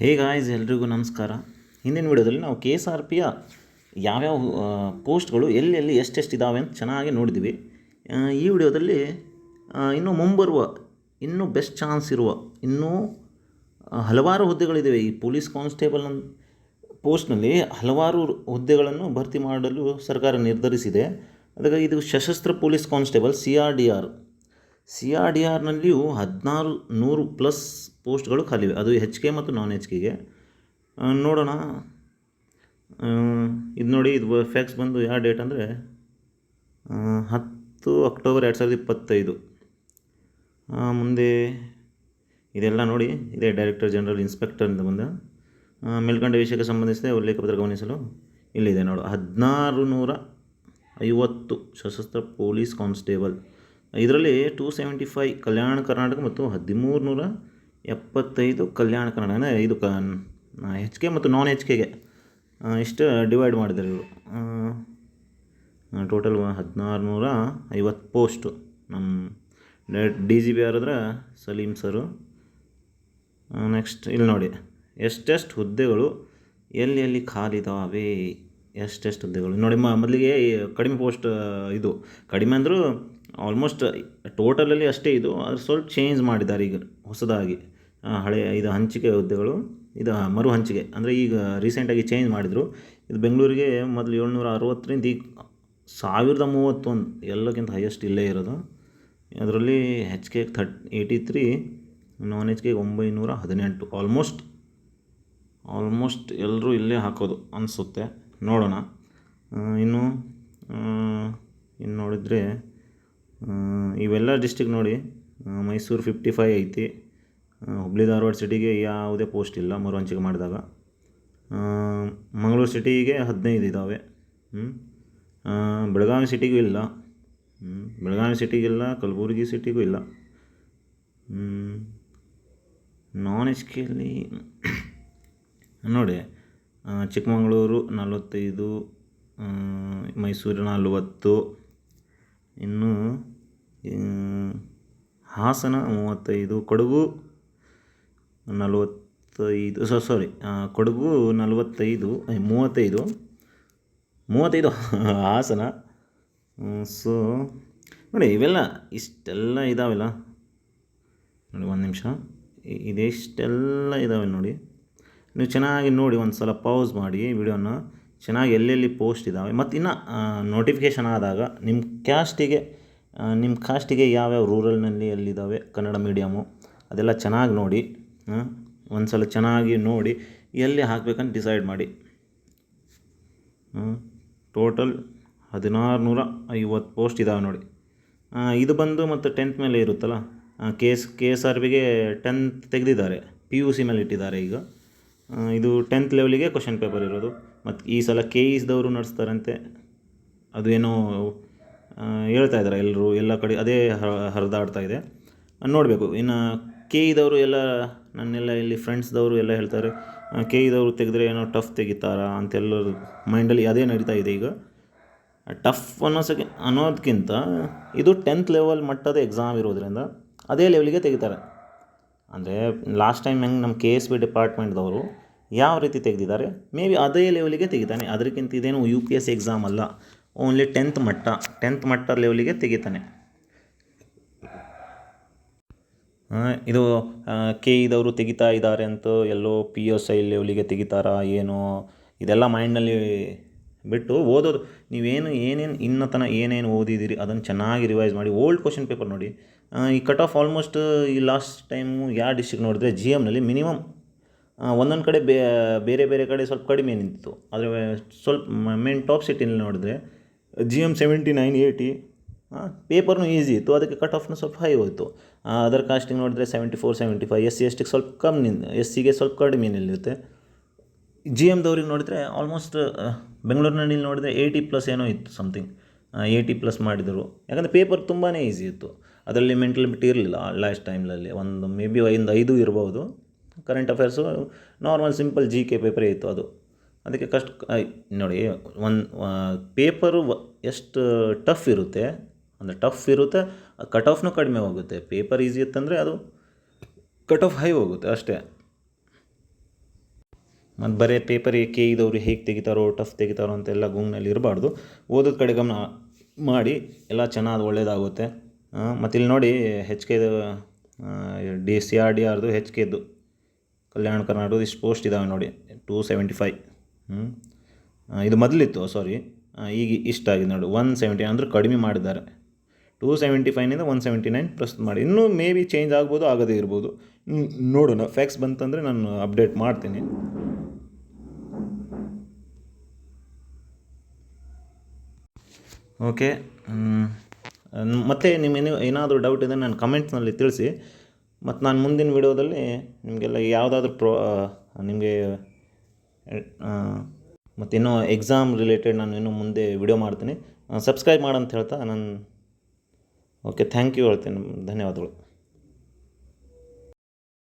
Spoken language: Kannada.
ಹೇ ಗಾಯ್ಸ್, ಎಲ್ರಿಗೂ ನಮಸ್ಕಾರ. ಹಿಂದಿನ ವಿಡಿಯೋದಲ್ಲಿ ನಾವು ಕೆ ಎಸ್ ಆರ್ ಪಿಯ ಯಾವ್ಯಾವ ಪೋಸ್ಟ್ಗಳು ಎಲ್ಲೆಲ್ಲಿ ಎಷ್ಟೆಷ್ಟು ಇದ್ದಾವೆ ಅಂತ ಚೆನ್ನಾಗಿ ನೋಡಿದ್ವಿ. ಈ ವಿಡಿಯೋದಲ್ಲಿ ಇನ್ನೂ ಮುಂಬರುವ, ಇನ್ನೂ ಬೆಸ್ಟ್ ಚಾನ್ಸ್ ಇರುವ, ಇನ್ನೂ ಹಲವಾರು ಹುದ್ದೆಗಳಿದ್ದಾವೆ ಈ ಪೊಲೀಸ್ ಕಾನ್ಸ್ಟೇಬಲ್ ಪೋಸ್ಟ್ನಲ್ಲಿ ಹಲವಾರು ಹುದ್ದೆಗಳನ್ನು ಭರ್ತಿ ಮಾಡಲು ಸರ್ಕಾರ ನಿರ್ಧರಿಸಿದೆ. ಅದಕ್ಕೆ ಇದು ಸಶಸ್ತ್ರ police constable C R D R. C R D ಆರ್ನಲ್ಲಿಯೂ ಹದಿನಾರು ನೂರು ಪ್ಲಸ್ ಪೋಸ್ಟ್ಗಳು ಖಾಲಿವೆ. ಅದು ಹೆಚ್ ಕೆ ಮತ್ತು ನಾನ್ ಹೆಚ್ ಕೆಗೆ ನೋಡೋಣ. ಇದು ನೋಡಿ, ಇದು ಫ್ಯಾಕ್ಸ್ ಬಂದು ಯಾವ ಡೇಟ್ ಅಂದರೆ ಹತ್ತು ಅಕ್ಟೋಬರ್ ಎರಡು ಸಾವಿರದ ಇಪ್ಪತ್ತೈದು. ಮುಂದೆ ಇದೆಲ್ಲ ನೋಡಿ, ಇದೇ ಡೈರೆಕ್ಟರ್ ಜನರಲ್ ಇನ್ಸ್ಪೆಕ್ಟರ್ ಅಂತ ಬಂದ. ಮೇಲ್ಕಂಡ ವಿಷಯಕ್ಕೆ ಸಂಬಂಧಿಸಿದ ಉಲ್ಲೇಖ ಪತ್ರ ಗಮನಿಸಲು. ಇಲ್ಲಿದೆ ನೋಡು, ಹದಿನಾರು ನೂರ ಐವತ್ತು ಸಶಸ್ತ್ರ ಪೊಲೀಸ್ ಕಾನ್ಸ್ಟೇಬಲ್. ಇದರಲ್ಲಿ two seventy five Kalyana Karnataka ಮತ್ತು ಹದಿಮೂರು ನೂರ ಎಪ್ಪತ್ತೈದು ಕಲ್ಯಾಣ ಕರ್ನಾಟಕ, ಅಂದರೆ ಇದು ಕ ಎಚ್ ಕೆ ಮತ್ತು ನಾನ್ ಎಚ್ ಕೆಗೆ ಇಷ್ಟು ಡಿವೈಡ್ ಮಾಡಿದ್ದಾರೆ ಇವರು. ಟೋಟಲ್ ಹದಿನಾರು ನೂರ ಐವತ್ತು ಪೋಸ್ಟು ನಮ್ಮ ಡಿ ಜಿ ಬಿ ಆರಿದ್ರೆ ಸಲೀಂ ಸರು ನೆಕ್ಸ್ಟ್ ಇಲ್ಲಿ ನೋಡಿ, ಎಷ್ಟೆಷ್ಟು ಹುದ್ದೆಗಳು ಎಲ್ಲಿ ಎಲ್ಲಿ ಖಾಲಿದಾವೆ, ಎಷ್ಟೆಷ್ಟು ಹುದ್ದೆಗಳು. ನೋಡಿ ಮೊದಲಿಗೆ ಕಡಿಮೆ ಪೋಸ್ಟ್ ಇದು ಕಡಿಮೆ ಅಂದರೂ ಆಲ್ಮೋಸ್ಟ್ ಟೋಟಲಲ್ಲಿ ಅಷ್ಟೇ ಇದು ಅದು ಸ್ವಲ್ಪ ಚೇಂಜ್ ಮಾಡಿದ್ದಾರೆ ಈಗ ಹೊಸದಾಗಿ. ಆ, ಹಳೆಯ ಇದು ಹಂಚಿಕೆ ಹುದ್ದೆಗಳು ಇದು ಮರು ಹಂಚಿಕೆ. ಅಂದರೆ ಈಗ ರೀಸೆಂಟಾಗಿ ಚೇಂಜ್ ಮಾಡಿದರು. ಇದು ಬೆಂಗಳೂರಿಗೆ ಮೊದಲು ಏಳ್ನೂರ ಅರವತ್ತರಿಂದ ಈಗ ಸಾವಿರದ ಮೂವತ್ತೊಂದು ಎಲ್ಲಕ್ಕಿಂತ ಹೈಯೆಸ್ಟ್ ಇಲ್ಲೇ ಇರೋದು. ಅದರಲ್ಲಿ H K thirty eighty three non H K ಒಂಬೈನೂರ ಹದಿನೆಂಟು ಆಲ್ಮೋಸ್ಟ್ ಆಲ್ಮೋಸ್ಟ್ ಎಲ್ಲರೂ ಇಲ್ಲೇ ಹಾಕೋದು ಅನಿಸುತ್ತೆ. ನೋಡೋಣ. ಇನ್ನು ಇನ್ನು ನೋಡಿದರೆ ಇವೆಲ್ಲ ಡಿಸ್ಟಿಕ್ ನೋಡಿ ಮೈಸೂರು ಫಿಫ್ಟಿ ಫೈ ಐತಿ ಹುಬ್ಳಿ ಧಾರವಾಡ ಸಿಟಿಗೆ ಯಾವುದೇ ಪೋಸ್ಟ್ ಇಲ್ಲ ಮರುಹಂಚಿಕೆ ಮಾಡಿದಾಗ. ಮಂಗಳೂರು ಸಿಟಿಗೆ ಹದಿನೈದು ಇದ್ದಾವೆ? ಬೆಳಗಾವಿ ಸಿಟಿಗೂ ಇಲ್ಲ. ಬೆಳಗಾವಿ ಸಿಟಿಗಿಲ್ಲ ಕಲಬುರಗಿ ಸಿಟಿಗೂ ಇಲ್ಲ. ನಾನ್ ಎಚ್ ಕೆಯಲ್ಲಿ ನೋಡಿ ಚಿಕ್ಕಮಗಳೂರು ನಲವತ್ತೈದು ಮೈಸೂರು ನಲವತ್ತು ಇನ್ನು ಹಾಸನ ಮೂವತ್ತೈದು, ಕೊಡಗು ನಲವತ್ತೈದು ಸೊ ಸಾರಿ ಕೊಡಗು ನಲವತ್ತೈದು ಮೂವತ್ತೈದು ಮೂವತ್ತೈದು ಹಾಸನ. ಸೊ ನೋಡಿ ಇವೆಲ್ಲ ಇಷ್ಟೆಲ್ಲ ಇದಾವೆಲ್ಲ. ನೋಡಿ ಒಂದು ನಿಮಿಷ. ಇದೆಷ್ಟೆಲ್ಲ ಇದಾವೆ ನೋಡಿ. ನೀವು ಚೆನ್ನಾಗಿ ನೋಡಿ ಒಂದು ಸಲ ಪೌಸ್ ಮಾಡಿ ವಿಡಿಯೋನ ಚೆನ್ನಾಗಿ ಎಲ್ಲೆಲ್ಲಿ ಪೋಸ್ಟ್ ಇದ್ದಾವೆ ಮತ್ತು ಇನ್ನು ನೋಟಿಫಿಕೇಷನ್ ಆದಾಗ ನಿಮ್ಮ ಕ್ಯಾಸ್ಟಿಗೆ ನಿಮ್ಮ ಕಾಸ್ಟಿಗೆ ಯಾವ್ಯಾವ ರೂರಲ್ನಲ್ಲಿ ಎಲ್ಲಿದ್ದಾವೆ ಕನ್ನಡ ಮೀಡಿಯಮು ಅದೆಲ್ಲ ಚೆನ್ನಾಗಿ ನೋಡಿ ಒಂದು ಸಲ ಚೆನ್ನಾಗಿ ನೋಡಿ, ಎಲ್ಲಿ ಹಾಕಬೇಕಂತ ಡಿಸೈಡ್ ಮಾಡಿ. ಟೋಟಲ್ ಹದಿನಾರು ನೂರ ಐವತ್ತು ಪೋಸ್ಟ್ ಇದ್ದಾವೆ ನೋಡಿ. ಇದು ಬಂದು ಮತ್ತು ಟೆಂತ್ ಮೇಲೆ ಇರುತ್ತಲ್ಲ K S K S R ಬಿಗೆ ಟೆಂತ್ ತೆಗೆದಿದ್ದಾರೆ ಪಿ ಯು ಸಿ ಮೇಲೆ ಇಟ್ಟಿದ್ದಾರೆ ಈಗ. ಇದು ಟೆಂತ್ ಲೆವೆಲಿಗೆ ಕ್ವಶನ್ ಪೇಪರ್ ಇರೋದು. ಮತ್ತು ಈ ಸಲ ಕೆ ಇಸ್ದವರು ನಡೆಸ್ತಾರಂತೆ, ಅದು ಏನೋ ಹೇಳ್ತಾ ಇದ್ದಾರೆ ಎಲ್ಲರೂ ಎಲ್ಲ ಕಡೆ ಅದೇ ಹರಿದಾಡ್ತಾ ಇದೆ. ನೋಡಬೇಕು. ಇನ್ನು ಕೆ ಇದವರು ಎಲ್ಲ, ನನ್ನೆಲ್ಲ ಇಲ್ಲಿ ಫ್ರೆಂಡ್ಸ್ದವರು ಎಲ್ಲ ಹೇಳ್ತಾರೆ ಕೆ ಇದವರು ತೆಗೆದ್ರೆ ಏನೋ ಟಫ್ ತೆಗಿತಾರಾ ಅಂತೆಲ್ಲರ ಮೈಂಡಲ್ಲಿ ಅದೇ ನಡೀತಾ ಇದೆ ಈಗ. ಟಫ್ ಅನ್ನೋಸಕ್ಕೆ ಅನ್ನೋದಕ್ಕಿಂತ ಇದು ಟೆಂತ್ ಲೆವೆಲ್ ಮಟ್ಟದ ಎಕ್ಸಾಮ್ ಇರೋದ್ರಿಂದ ಅದೇ ಲೆವೆಲಿಗೆ ತೆಗಿತಾರೆ. ಅಂದರೆ ಲಾಸ್ಟ್ ಟೈಮ್ ಹೆಂಗೆ ನಮ್ಮ ಕೆ ಎಸ್ ಬಿ ಡಿಪಾರ್ಟ್ಮೆಂಟ್ದವರು ಯಾವ ರೀತಿ ತೆಗೆದಿದ್ದಾರೆ ಮೇ ಬಿ ಅದೇ ಲೆವೆಲಿಗೆ ತೆಗಿತಾನೆ. ಅದಕ್ಕಿಂತ ಇದೇನು ಯು ಪಿ ಎಸ್ ಎಕ್ಸಾಮ್ ಅಲ್ಲ. ಓನ್ಲಿ ಟೆಂತ್ ಮಟ್ಟ. ಟೆಂತ್ ಮಟ್ಟ ಲೆವೆಲಿಗೆ ತೆಗಿತಾನೆ. ಇದು ಕೆ ಇದವರು ತೆಗಿತಾ ಇದ್ದಾರೆ ಅಂತ ಎಲ್ಲೋ ಪಿ ಎಸ್ ಐ ಲೆವೆಲಿಗೆ ತೆಗಿತಾರಾ, ಏನು, ಇದೆಲ್ಲ ಮೈಂಡ್ನಲ್ಲಿ ಬಿಟ್ಟು ಓದೋದು. ನೀವೇನು ಏನೇನು, ಇನ್ನೂ ತನಕ ಏನೇನು ಓದಿದ್ದೀರಿ ಅದನ್ನು ಚೆನ್ನಾಗಿ ರಿವೈಸ್ ಮಾಡಿ ಓಲ್ಡ್ ಕ್ವಶನ್ ಪೇಪರ್ ನೋಡಿ. ಈ ಕಟ್ ಆಫ್ ಆಲ್ಮೋಸ್ಟ್ ಈ ಲಾಸ್ಟ್ ಟೈಮು ಯಾವ ಡಿಸ್ಟ್ರಿಕ್ಟ್ ನೋಡಿದ್ರೆ ಜಿ ಎಮ್ನಲ್ಲಿ ಮಿನಿಮಮ್ ಒಂದೊಂದು ಕಡೆ ಬೇರೆ ಬೇರೆ ಕಡೆ ಸ್ವಲ್ಪ ಕಡಿಮೆ ನಿಂತಿತ್ತು. ಆದರೆ ಸ್ವಲ್ಪ ಮೇನ್ ಟಾಪ್ ಸಿಟಿನಲ್ಲಿ ನೋಡಿದ್ರೆ G M seventy nine eighty ಪೇಪರ್ನು easy ಇತ್ತು. ಅದಕ್ಕೆ ಕಟ್ ಆಫ್ನು ಸ್ವಲ್ಪ ಹೈ ಹೋಯಿತು. ಅದರ ಕಾಸ್ಟಿಂಗ್ ನೋಡಿದ್ರೆ seventy four seventy five S C ಎಸ್ಟಿಗೆ ಸ್ವಲ್ಪ ಕಮ್ಮಿ ಎಸ್ ಸಿಗೆ ಸ್ವಲ್ಪ ಕಡಿಮೆ ನಿಲ್ಲುತ್ತೆ. ಜಿ ಎಮ್ದವ್ರಿಗೆ ನೋಡಿದರೆ ಆಲ್ಮೋಸ್ಟ್ ಬೆಂಗಳೂರಿನಲ್ಲಿ ನೋಡಿದರೆ ಏಯ್ಟಿ ಪ್ಲಸ್ ಏನೋ ಇತ್ತು ಸಮಥಿಂಗ್ ಏಯ್ಟಿ ಪ್ಲಸ್ ಮಾಡಿದರು. ಯಾಕಂದರೆ ಪೇಪರ್ ತುಂಬಾ ಈಸಿ ಇತ್ತು. ಅದರಲ್ಲಿ ಮೆಂಟಲ್ ಲಿಮಿಟ್ ಇರಲಿಲ್ಲ ಲಾಸ್ಟ್ ಟೈಮ್ನಲ್ಲಿ ಒಂದು ಮೇ ಬಿ ಒಂದು ಐದು ಇರ್ಬೋದು. Current affairs normal simple G K ಪೇಪರೇ ಇತ್ತು ಅದು. ಅದಕ್ಕೆ ಕಷ್ಟ ನೋಡಿ, ಒಂದು ಪೇಪರು ಎಷ್ಟು ಟಫ್ ಇರುತ್ತೆ, ಅಂದರೆ ಟಫ್ ಇರುತ್ತೆ, ಕಟ್ ಆಫ್ನು ಕಡಿಮೆ ಹೋಗುತ್ತೆ. ಪೇಪರ್ ಈಸಿ ಇತ್ತಂದರೆ ಅದು ಕಟ್ ಆಫ್ ಹೈ ಹೋಗುತ್ತೆ ಅಷ್ಟೇ. ಮತ್ತು ಬರೀ ಪೇಪರ್ ಕೆ ಇದ್ದವ್ರು ಹೇಗೆ ತೆಗಿತಾರೋ, ಟಫ್ ತೆಗಿತಾರೋ ಅಂತೆಲ್ಲ ಗುಂಗ್ನಲ್ಲಿ ಇರಬಾರ್ದು. ಓದೋದ ಕಡೆ ಗಮನ ಮಾಡಿ, ಎಲ್ಲ ಚೆನ್ನಾಗಿ ಒಳ್ಳೇದಾಗುತ್ತೆ. ಮತ್ತು ಇಲ್ಲಿ ನೋಡಿ ಹೆಚ್ ಕೆದು ಡಿ ಸಿ ಆರ್ ಡಿ ಆರ್ದು ಹೆಚ್ ಕೆದು ಕಲ್ಯಾಣ ಕರ್ನಾಟಕದ ಇಷ್ಟು ಪೋಸ್ಟ್ ಇದ್ದಾವೆ ನೋಡಿ ಟೂ ಸೆವೆಂಟಿ ಫೈ ಹ್ಞೂ ಇದು ಮೊದಲಿತ್ತು ಸಾರಿ ಈಗ ಇಷ್ಟಾಗಿದೆ ನೋಡಿ. ಒನ್ ಸೆವೆಂಟಿ ಅಂದರೆ ಕಡಿಮೆ ಮಾಡಿದ್ದಾರೆ. ಟೂ ಸೆವೆಂಟಿ ಫೈವ್ನಿಂದ ಒನ್ ಸೆವೆಂಟಿ ನೈನ್ ಪ್ರಸ್ತುತ ಮಾಡಿ. ಇನ್ನೂ ಮೇ ಬಿ ಚೇಂಜ್ ಆಗ್ಬೋದು, ಆಗದೇ ಇರ್ಬೋದು. ನೋಡೋಣ ಫ್ಯಾಕ್ಸ್ ಬಂತಂದರೆ ನಾನು ಅಪ್ಡೇಟ್ ಮಾಡ್ತೀನಿ. ಓಕೆ ಮತ್ತು ನಿಮ್ಮ ಏನಾದರೂ ಡೌಟ್ ಇದೆ ನಾನು ಕಮೆಂಟ್ಸ್ನಲ್ಲಿ ತಿಳಿಸಿ. ಮತ್ತು ನಾನು ಮುಂದಿನ ವಿಡಿಯೋದಲ್ಲಿ ನಿಮಗೆಲ್ಲ ಯಾವುದಾದ್ರೂ ಪ್ರೊ ನಿಮಗೆ ಮತ್ತು ಇನ್ನೂ ಎಕ್ಸಾಮ್ ರಿಲೇಟೆಡ್ ನಾನು ಇನ್ನೂ ಮುಂದೆ ವಿಡಿಯೋ ಮಾಡ್ತೀನಿ. ಸಬ್ಸ್ಕ್ರೈಬ್ ಮಾಡಂತ ಹೇಳ್ತಾ ನಾನು ಓಕೆ ಥ್ಯಾಂಕ್ ಯು ಹೇಳ್ತೀನಿ. ಧನ್ಯವಾದಗಳು.